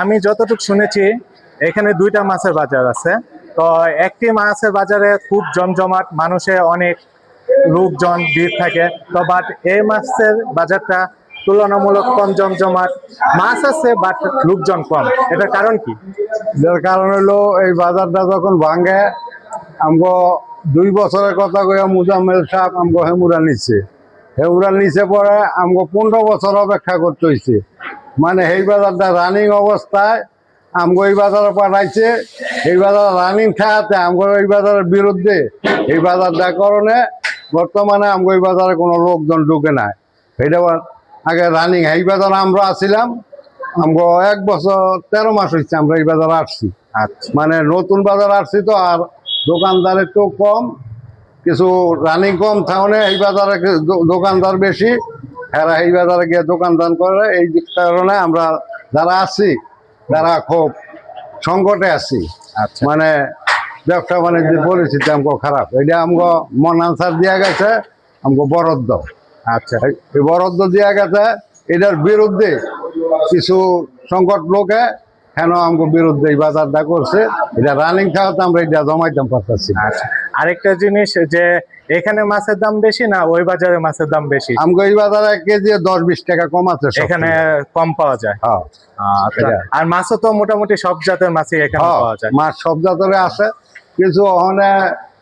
আমি যতটুকু শুনেছি, এখানে দুইটা মাছের বাজার আছে। তো একটি মাছের বাজারে খুব জমজমাট, মানুষে অনেক লোকজন, ভিড় থাকে। তো বাট এই মাছের বাজারটা তুলনামূলক কম জমজমাট। মাছ আছে বাট লোকজন কম। এটার কারণ কি? যার কারণ হলো, এই বাজারটা যখন ভাঙে, আমগো দুই বছরের কথা কইয়া মুজাম্মেল সাহেব আমগো হেমুরা নিচ্ছে হেমুরা নিচে পরে আমগো পনেরো বছর অপেক্ষা করতে হয়েছে মানে এই বাজারটা রানিং অবস্থায় আমগো এই বাজারে পাঠাইছে এই বাজার রানিং থাকাতে আমগো এই বাজারের বিরুদ্ধে এই বাজারটা কারণে বর্তমানে আমগো এই বাজারে কোনো লোকজন ঢুকে নাই। এটা আগে রানিং এই বাজারে আমরা আসছিলাম আমগো এক বছর তেরো মাস হচ্ছে আমরা এই বাজারে আসছি। আচ্ছা। মানে নতুন বাজার আসছি তো আর দোকানদার একটু কম কিছু রানিং কম থাকলে এই বাজারে দোকানদার বেশি। এরা এই বাজারে গিয়ে দোকানদার করে এই কারণে আমরা যারা আছি তারা খুব সংকটে আছি। আচ্ছা। মানে ব্যবসা বাণিজ্যের পরিস্থিতি আমগো খারাপ। এটা আমগো মন আনসার দিয়া গেছে আমগো বরাদ্দ। আচ্ছা। এই- বরাদ্দ দেওয়া গেছে এটার বিরুদ্ধে কিছু সংকট লোকে কেন আমগো বিরুদ্ধে এই বাজারটা করছে এটা রানিং থাকাতে আমরা এটা জমাইতাম পারতেছি। আচ্ছা। আরেকটা জিনিস যে এখানে মাছের দাম বেশি না ওই বাজারে মাছের দাম বেশি? আমগো এই বাজারে কেজি দশ বিশ টাকা কম আছে এখানে কম পাওয়া যায়? হ্যাঁ, আচ্ছা। আর মাছও তো মোটামুটি সব জাতের মাছই এখানে হ্যাঁ, পাওয়া যায়। মাছ সব জাতের আছে। কিছু ওখানে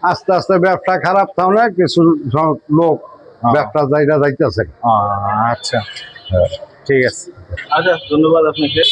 আস্তে আস্তে ব্যবসা খারাপ থাকলে কিছু লোক হ্যাঁ। ব্যবসা যাইটা যাইতেছে। আচ্ছা। ঠিক আছে। আচ্ছা ধন্যবাদ আপনাকে।